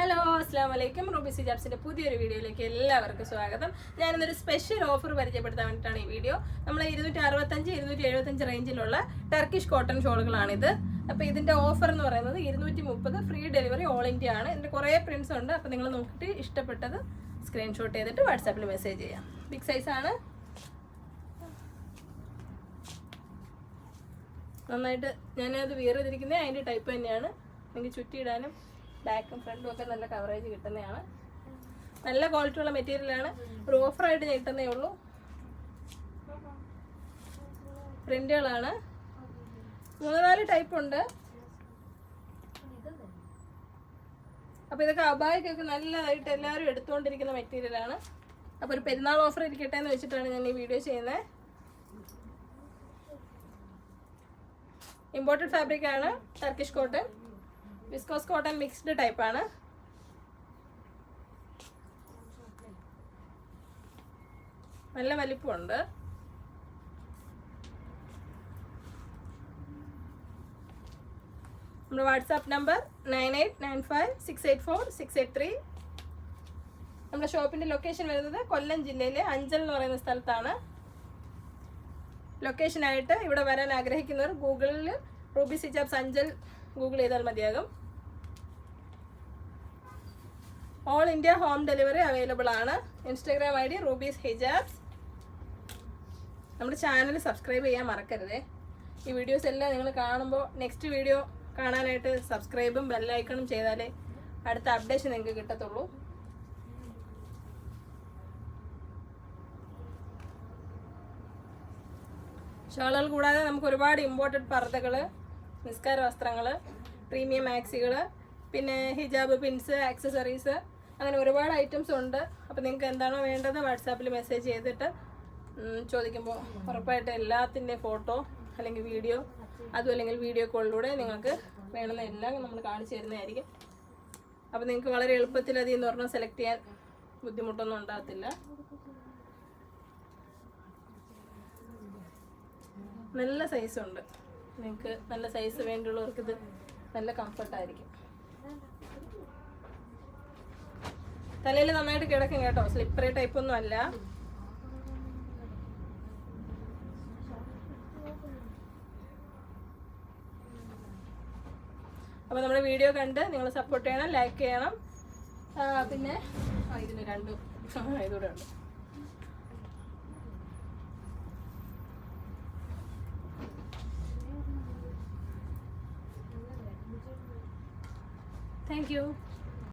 Hello അസ്സാം വലൈക്കും റൂബിസി ജാബ്സിന്റെ പുതിയൊരു വീഡിയോയിലേക്ക് എല്ലാവർക്കും സ്വാഗതം. ഞാനിന്നൊരു സ്പെഷ്യൽ ഓഫർ പരിചയപ്പെടുത്താൻ വേണ്ടിയിട്ടാണ് ഈ വീഡിയോ. നമ്മൾ ഇരുന്നൂറ്റി അറുപത്തഞ്ച് ഇരുന്നൂറ്റി എഴുപത്തഞ്ച് റേഞ്ചിലുള്ള ടർക്കിഷ് കോട്ടൺ ഷോളുകളാണിത്. അപ്പോൾ ഇതിന്റെ ഓഫർ എന്ന് പറയുന്നത് ഇരുന്നൂറ്റി മുപ്പത് ഫ്രീ ഡെലിവറി ഓൾ ഇന്ത്യ ആണ്. ഇതിന്റെ കുറേ പ്രിന്റ്സ് ഉണ്ട്. അപ്പോൾ നിങ്ങൾ നോക്കിയിട്ട് ഇഷ്ടപ്പെട്ടത് സ്ക്രീൻഷോട്ട് ചെയ്തിട്ട് വാട്സാപ്പിൽ മെസ്സേജ് ചെയ്യാം. ബിഗ് സൈസ് ആണ്. നന്നായിട്ട് ഞാനത് വിയർ ചെയ്തിരിക്കുന്നത് അതിന്റെ ടൈപ്പ് തന്നെയാണ്. നിങ്ങൾക്ക് ചുറ്റിയിടാനും ബാക്കും ഫ്രണ്ടും ഒക്കെ നല്ല കവറേജ് കിട്ടുന്നതാണ്. നല്ല ക്വാളിറ്റി ഉള്ള മെറ്റീരിയലാണ് ഒരു ഓഫറായിട്ട് കിട്ടുന്നേ ഉള്ളൂ. പ്രിന്റുകളാണ് മൂന്ന് നാല് ടൈപ്പ് ഉണ്ട്. അപ്പോൾ ഇതൊക്കെ അബായിക്കൊക്കെ നല്ലതായിട്ട് എല്ലാവരും എടുത്തുകൊണ്ടിരിക്കുന്ന മെറ്റീരിയലാണ് അപ്പോൾ ഒരു പെരുന്നാൾ ഓഫർ ഇരിക്കട്ടെ എന്ന് വെച്ചിട്ടാണ് ഞാൻ ഈ വീഡിയോ ചെയ്യുന്നത് ഇമ്പോർട്ടഡ് ഫാബ്രിക് ആണ് Turkish cotton viscose cotton mixed type ആണ്. നല്ല വലിപ്പമുണ്ട്. നമ്മുടെ WhatsApp number nine eight nine five six eight four six eight three. നമ്മുടെ ഷോപ്പിന്റെ ലൊക്കേഷൻ വരുന്നത് കൊല്ലം ജില്ലയിലെ അഞ്ചൽ എന്ന് പറയുന്ന സ്ഥലത്താണ്. ലൊക്കേഷനായിട്ട് ഇവിടെ വരാൻ ആഗ്രഹിക്കുന്നവർ ഗൂഗിളിൽ റൂബി സിജാബ്സ് അഞ്ചൽ ഗൂഗിൾ ചെയ്താൽ മതിയാകും. All India home delivery available ആണ്. Instagram I D Rubies hijabs. നമ്മുടെ ചാനൽ സബ്സ്ക്രൈബ് ചെയ്യാൻ മറക്കരുതേ. ഈ വീഡിയോസ് എല്ലാം നിങ്ങൾ കാണുമ്പോൾ നെക്സ്റ്റ് വീഡിയോ കാണാനായിട്ട് സബ്സ്ക്രൈബും ബെല്ലൈക്കണും ചെയ്താലേ അടുത്ത അപ്ഡേഷൻ നിങ്ങൾക്ക് കിട്ടത്തുള്ളൂ. ഷോളുകൾ കൂടാതെ നമുക്ക് ഒരുപാട് ഇമ്പോർട്ടഡ് പർദ്ദകൾ നിസ്കാര വസ്ത്രങ്ങൾ പ്രീമിയം മാക്സികൾ പിന്നെ ഹിജാബ് പിൻസ് ആക്സസറീസ് അങ്ങനെ ഒരുപാട് ഐറ്റംസ് ഉണ്ട്. അപ്പോൾ നിങ്ങൾക്ക് എന്താണോ വേണ്ടത് വാട്സാപ്പിൽ മെസ്സേജ് ചെയ്തിട്ട് ചോദിക്കുമ്പോൾ ഉറപ്പായിട്ട് എല്ലാത്തിന്റെ ഫോട്ടോ അല്ലെങ്കിൽ വീഡിയോ അതും അല്ലെങ്കിൽ വീഡിയോ കോളിലൂടെ നിങ്ങൾക്ക് വേണമെന്ന എല്ലാം നമ്മൾ കാണിച്ചു തരുന്നതായിരിക്കും. അപ്പോൾ നിങ്ങൾക്ക് വളരെ എളുപ്പത്തിൽ അതിൽ നിന്ന് പറഞ്ഞാൽ സെലക്ട് ചെയ്യാൻ ബുദ്ധിമുട്ടൊന്നും ഉണ്ടാകത്തില്ല. നല്ല സൈസുണ്ട് നിങ്ങൾക്ക് നല്ല സൈസ് വേണ്ടിയുള്ളവർക്ക് ഇത് നല്ല കംഫർട്ടായിരിക്കും തലയിൽ നന്നായിട്ട് കിടക്കും കേട്ടോ. സ്ലിപ്പറി ടൈപ്പ് ഒന്നും അല്ല. അപ്പോൾ നമ്മുടെ വീഡിയോ കണ്ട് നിങ്ങൾ സപ്പോർട്ട് ചെയ്യണം ലൈക്ക് ചെയ്യണം. പിന്നെ ഇതിന് രണ്ടും ഇതുകൂടെ ഉണ്ട്. Thank you.